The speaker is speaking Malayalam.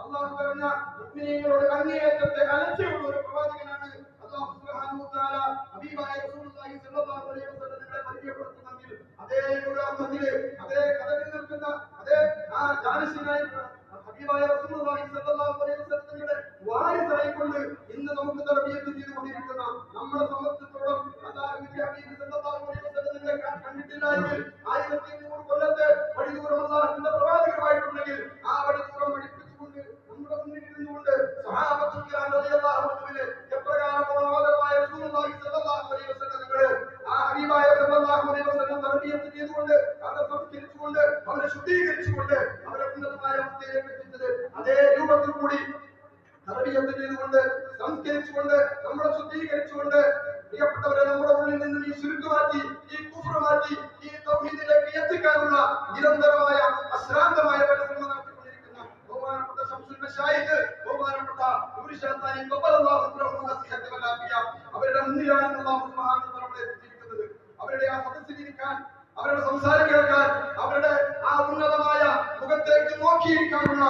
അല്ലാഹു പറഞ്ഞ മുഅ്മിനീങ്ങളോട് അങ്ങേയറ്റത്തെ അലർച്ചയുള്ള ഒരു പ്രവാചകനാണ് അല്ലാഹു സുബ്ഹാനഹു തആല ഹബീബായ റസൂലുള്ളാഹി സ്വല്ലല്ലാഹു അലൈഹി വസല്ലമയെ പരിചയപ്പെടുത്തുന്നെങ്കിൽ അതേ ഗുണാർത്ഥത്തിൽ അതേ കഥകളിൽ നിൽക്കുന്ന അതേ ആ ജാനസിനായി ഹബീബായ റസൂലുള്ളാഹി സ്വല്ലല്ലാഹു അലൈഹി വസല്ലമയെ ക- ആയിരത്തി അഞ്ഞൂറ് കൊല്ലത്തെ വഴിദൂരം അല്ലാഹുവിന്റെ പ്രവാചകമായിട്ടുണ്ടെങ്കിൽ ആ വഴിദൂരം പഠിപ്പിച്ചുകൊണ്ട് നമ്മുടെ മുന്നിൽ ഇരുന്നുകൊണ്ട് അൻഹുവിനെ എപ്രകാരമാണ് ആദരവായ റസൂലുള്ളാഹി സ്വല്ലല്ലാഹു അലൈഹി വസല്ലമയുടെ ആ ഹബീബായ സ്വല്ലല്ലാഹു അലൈഹി വസല്ലം തർബിയത്ത് ചെയ്തുകൊണ്ട് അവരെ സംസ്കരിച്ചുകൊണ്ട് അവരെ ശുദ്ധീകരിച്ചുകൊണ്ട് അവരെ ഉന്നതമായ അവസ്ഥയിലേക്ക് എത്തിച്ചത് അതേ രൂപത്തിൽ കൂടി തർബിയത്ത് ചെയ്തുകൊണ്ട് സംസ്കരിച്ചുകൊണ്ട് നമ്മളെ ശുദ്ധീകരിച്ചുകൊണ്ട് പ്രിയപ്പെട്ടവരെ നമ്മുടെ ഉള്ളിൽ നിന്ന് ഈ നിരന്തരമായ അശ്രാന്തമായ പരിശ്രമം നടത്തിക്കൊണ്ടിരിക്കുന്ന ബഹുമാനപ്പെട്ട ശംസുൽ മഷായിഖ് ബഹുമാനപ്പെട്ട നൂറിശാത്താനി ഖബ്ബലല്ലാഹു റഹ്മഹു വസിഹത വലാഫിയ അവരുടെ മുന്നിലാണ് അല്ലാഹു സുബ്ഹാനഹു തആല നമ്മളെ എത്തിച്ചിരിക്കുന്നത് അവരുടെ ആ സദസ്സിലിരിക്കാൻ അവരുടെ സംസാരം കേൾക്കാൻ അവരുടെ ആ ഉന്നതമായ മുഖത്തേക്ക് നോക്കിയിരിക്കാനുള്ള